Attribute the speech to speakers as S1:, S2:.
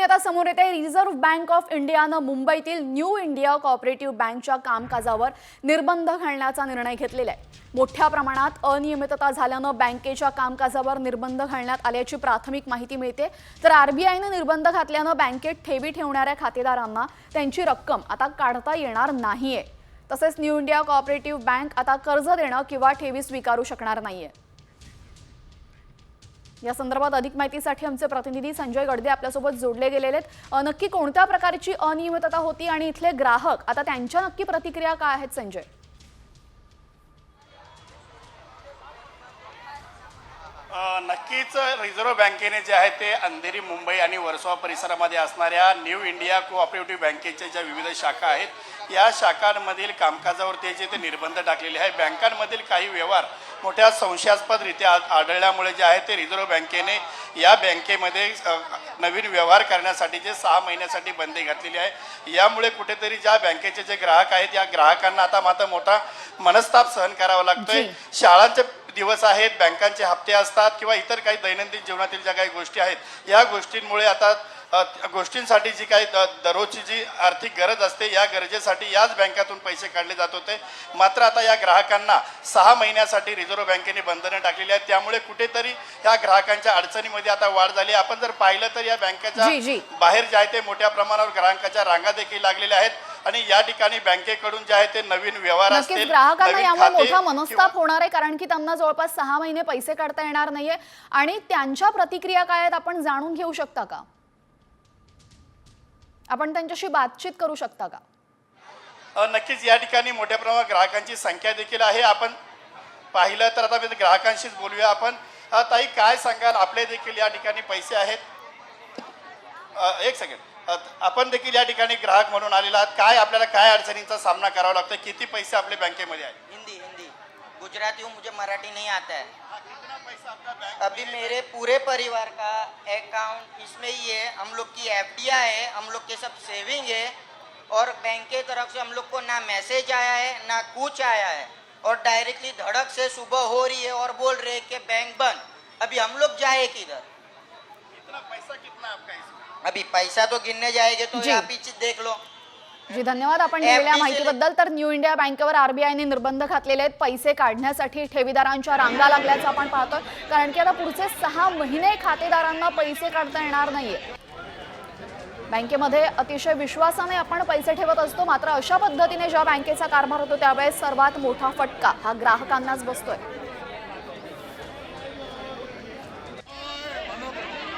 S1: बातमी आता समोर येते रिझर्व्ह बँक ऑफ इंडियानं मुंबईतील न्यू इंडिया कॉपरेटिव्ह बँकच्या कामकाजावर निर्बंध घालण्याचा निर्णय घेतलेला आहे. मोठ्या प्रमाणात अनियमितता झाल्यानं बँकेच्या कामकाजावर निर्बंध घालण्यात आल्याची प्राथमिक माहिती मिळते. तर आरबीआयनं निर्बंध घातल्यानं बँकेत ठेवी ठेवणाऱ्या खातेदारांना त्यांची रक्कम आता काढता येणार नाहीये. तसेच न्यू इंडिया कॉपरेटिव्ह बँक आता कर्ज देणं किंवा ठेवी स्वीकारू शकणार नाहीये. या संदर्भात अधिक माहितीसाठी आमचे प्रतिनिधी संजय गडदे आपल्यासोबत जोडले गेलेले आहेत. नक्की कोणत्या प्रकारची अनियमितता होती आणि इथले ग्राहक आता त्यांच्या नक्की प्रतिक्रिया काय आहेत संजय?
S2: नक्कीच रिझर्व्ह बँकेने जे आहे ते अंधेरी मुंबई आणि वर्सोवा परिसरामध्ये असणाऱ्या न्यू इंडिया कोऑपरेटिव्ह बँकेच्या ज्या विविध शाखा आहेत या शाखांमधील कामकाजावर ते जे ते निर्बंध टाकलेले आहे बँकांमधील काही व्यवहार मोठ्या संशयास्पदरित्या आढळल्यामुळे जे आहे ते रिझर्व्ह बँकेने या बँकेमध्ये नवीन व्यवहार करण्यासाठी जे सहा महिन्यासाठी बंदी घातलेली आहे यामुळे कुठेतरी ज्या बँकेचे जे ग्राहक आहेत या ग्राहकांना आता मात्र मोठा मनस्ताप सहन करावा लागतोय. शाळांचे दिवस आहेत बँकांचे हप्ते असतात किंवा इतर काही दैनंदिन जीवनातील ज्या काही गोष्टी आहेत या गोष्टींमुळे आता गोष्टींसाठी जी काही दररोजची जी आर्थिक गरज असते या गरजेसाठी याच बँकातून पैसे काढले जात होते. मात्र आता या ग्राहकांना सहा महिन्यासाठी रिझर्व्ह बँकेने बंधनं टाकलेली आहेत. त्यामुळे कुठेतरी या ग्राहकांच्या अडचणीमध्ये आता वाढ झाली. आपण जर पाहिलं तर या. बँकेच्या बाहेर जे आहे ते मोठ्या प्रमाणावर ग्राहकांच्या रांगा देखील लागलेल्या आहेत. आणि या ठिकाणी बँकेकडून जे आहे ते नवीन व्यवहार असतील
S1: ग्राहकांना यामुळे मोठा मनस्ताप होणार आहे कारण की त्यांना जवळपास सहा महिने पैसे काढता येणार नाहीये. आणि त्यांच्या प्रतिक्रिया काय आहेत आपण जाणून घेऊ शकता का? आपण त्यांच्याशी बातचीत करू शकता का?
S2: नक्कीच या ठिकाणी मोठ्या प्रमाणात ग्राहकांची संख्या देखील आहे. आपण पाहिलं तर आता मी ग्राहकांशीच बोलूया आपण. अ, ताई काय सांगाल? आपले देखील या ठिकाणी पैसे आहेत. एक सेकंड आपण देखील या ठिकाणी ग्राहक म्हणून आलेला आहात. काय आपल्याला काय अडचणींचा सामना करावा लागतो किती पैसे आपले बँकेमध्ये आहेत?
S3: हिंदी हिंदी. गुजराती हूँ मुझे मराठी नहीं आता है. अभी मेरे पूरे परिवार का अकाउंट इसमें ही है हम लोग की एफ़ है हम लोग के सब सेविंग है और बैंक के तरफ़ से हम लोग को ना मैसेज आया है ना कुछ आया है और डायरेक्टली धड़क से सुबह हो रही है और बोल रहे हैं कि बैंक बंद। अभी हम लोग जाए किधर?
S2: कितना पैसा कितना आपका इसमें?
S3: अभी पैसा तो गिनने जाएँगे तो आप पीछे देख लो।
S1: जी धन्यवाद. आपण दिलेल्या माहितीबद्दल. तर न्यू इंडिया बँकेवर आरबीआयने निर्बंध घातलेले आहेत. पैसे काढण्यासाठी ठेवीदारांच्या रांगा लागल्याचं आपण पाहतोय. कारण की आता पुढचे सहा महिने खातेदारांना पैसे काढता येणार नाहीये. बँकेमध्ये अतिशय विश्वासाने आपण पैसे ठेवत असतो. मात्र अशा पद्धतीने जेव्हा बँकेचा कारभार होतो त्यावेळेस सर्वात मोठा फटका हा ग्राहकांनाच बसतोय.